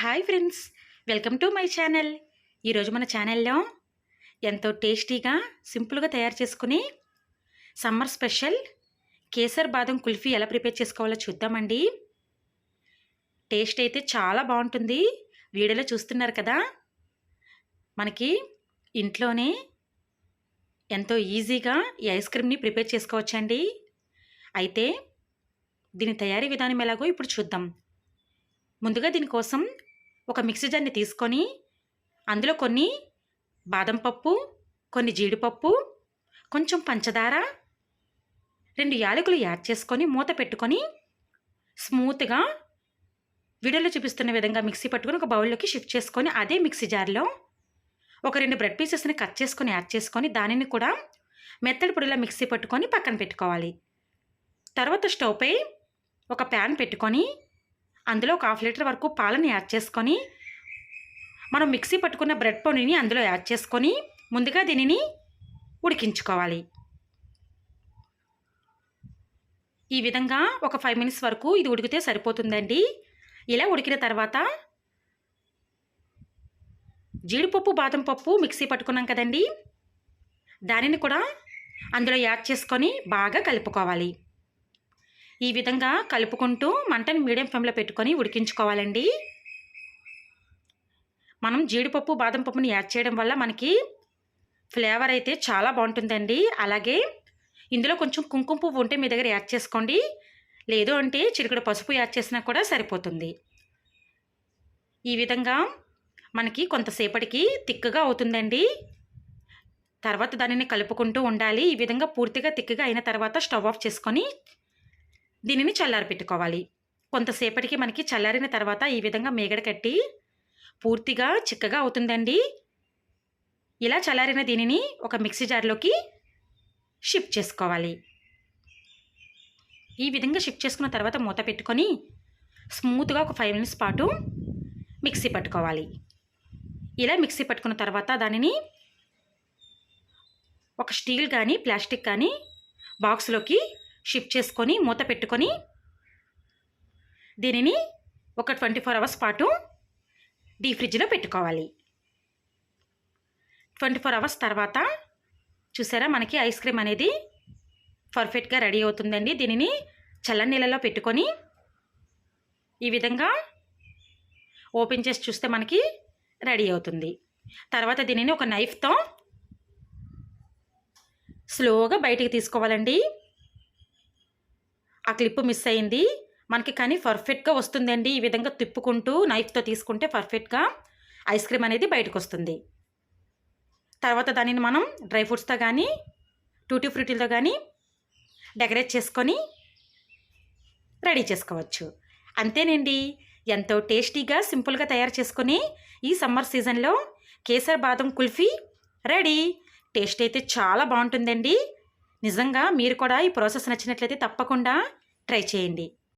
Hi friends welcome to my channel. ఈరోజు మన ఛానల్లో ఎంతో టేస్టీగా సింపుల్గా తయారు చేసుకుని సమ్మర్ స్పెషల్ కేసర్ బాదం కుల్ఫీ ఎలా ప్రిపేర్ చేసుకోవాలో చూద్దామండి. టేస్ట్ అయితే చాలా బాగుంటుంది. వీడియోలో చూస్తున్నారు కదా? మనకి ఇంట్లోనే ఎంతో ఈజీగా ఈ ఐస్ క్రీమ్ని ప్రిపేర్ చేసుకోవచ్చండి. అయితే దీని తయారీ విధానం ఎలాగో ఇప్పుడు చూద్దాం. ముందుగా దీనికోసం ఒక మిక్సీ జార్ని తీసుకొని అందులో కొన్ని బాదం పప్పు కొన్ని జీడిపప్పు కొంచెం పంచదార రెండు యాలకులు యాడ్ చేసుకొని మూత పెట్టుకొని స్మూత్గా వీడియోలో చూపిస్తున్న విధంగా మిక్సీ పట్టుకొని ఒక బౌల్లోకి షిఫ్ట్ చేసుకొని అదే మిక్సీ జార్లో ఒక రెండు బ్రెడ్ పీసెస్ని కట్ చేసుకొని యాడ్ చేసుకొని దానిని కూడా మెత్తడి పొడిలా మిక్సీ పట్టుకొని పక్కన పెట్టుకోవాలి. తర్వాత స్టవ్పై ఒక ప్యాన్ పెట్టుకొని అందులో ఒక హాఫ్ లీటర్ వరకు పాలను యాడ్ చేసుకొని మనం మిక్సీ పట్టుకున్న బ్రెడ్ పొడిని అందులో యాడ్ చేసుకొని ముందుగా దీనిని ఉడికించుకోవాలి. ఈ విధంగా ఒక ఫైవ్ మినిట్స్ వరకు ఇది ఉడికితే సరిపోతుందండి. ఇలా ఉడికిన తర్వాత జీడిపప్పు బాదం పప్పు మిక్సీ పట్టుకున్నాం కదండి. దానిని కూడా అందులో యాడ్ చేసుకొని బాగా కలుపుకోవాలి. ఈ విధంగా కలుపుకుంటూ మంటని మీడియం ఫ్లేమ్లో పెట్టుకొని ఉడికించుకోవాలండి. మనం జీడిపప్పు బాదం పప్పుని యాడ్ చేయడం వల్ల మనకి ఫ్లేవర్ అయితే చాలా బాగుంటుందండి. అలాగే ఇందులో కొంచెం కుంకుమ పువ్వు ఉంటే మీ దగ్గర యాడ్ చేసుకోండి. లేదు అంటే చిరుకుడు పసుపు యాడ్ చేసినా కూడా సరిపోతుంది. ఈ విధంగా మనకి కొంతసేపటికి తిక్కగా అవుతుందండి. తర్వాత దానిని కలుపుకుంటూ ఉండాలి. ఈ విధంగా పూర్తిగా తిక్కగా అయిన తర్వాత స్టవ్ ఆఫ్ చేసుకొని దీనిని చల్లారి పెట్టుకోవాలి. కొంతసేపటికి మనకి చల్లారిన తర్వాత ఈ విధంగా మేగడ కట్టి పూర్తిగా చిక్కగా అవుతుందండి. ఇలా చల్లారిన దీనిని ఒక మిక్సీ జార్లోకి షిఫ్ట్ చేసుకోవాలి. ఈ విధంగా షిఫ్ట్ చేసుకున్న తర్వాత మూత పెట్టుకొని స్మూత్గా ఒక ఫైవ్ మినిట్స్ పాటు మిక్సీ పట్టుకోవాలి. ఇలా మిక్సీ పట్టుకున్న తర్వాత దానిని ఒక స్టీల్ కానీ ప్లాస్టిక్ కానీ బాక్స్లోకి షిఫ్ట్ చేసుకొని మూత పెట్టుకొని దీనిని ఒక ట్వంటీ ఫోర్ అవర్స్ పాటు డీ ఫ్రిడ్జ్లో పెట్టుకోవాలి. ట్వంటీ ఫోర్ అవర్స్ తర్వాత చూసారా మనకి ఐస్ క్రీమ్ అనేది పర్ఫెక్ట్గా రెడీ అవుతుందండి. దీనిని చల్లని నీళ్ళలో పెట్టుకొని ఈ విధంగా ఓపెన్ చేసి చూస్తే మనకి రెడీ అవుతుంది. తర్వాత దీనిని ఒక నైఫ్తో స్లోగా బయటికి తీసుకోవాలండి. ఆ క్లిప్ మిస్ అయింది. మనకి కానీ పర్ఫెక్ట్గా వస్తుందండి. ఈ విధంగా తిప్పుకుంటూ నైఫ్తో తీసుకుంటే పర్ఫెక్ట్గా ఐస్ క్రీమ్ అనేది బయటకు వస్తుంది. తర్వాత దానిని మనం డ్రై ఫ్రూట్స్తో కానీ టూటీ ఫ్రూటీలతో కానీ డెకరేట్ చేసుకొని రెడీ చేసుకోవచ్చు. అంతేనండి. ఎంతో టేస్టీగా సింపుల్గా తయారు చేసుకొని ఈ సమ్మర్ సీజన్లో కేసర్ బాదం కుల్ఫీ రెడీ. టేస్ట్ అయితే చాలా బాగుంటుందండి. నిజంగా మీరు కూడా ఈ ప్రాసెస్ నచ్చినట్లయితే తప్పకుండా ట్రై చేయండి.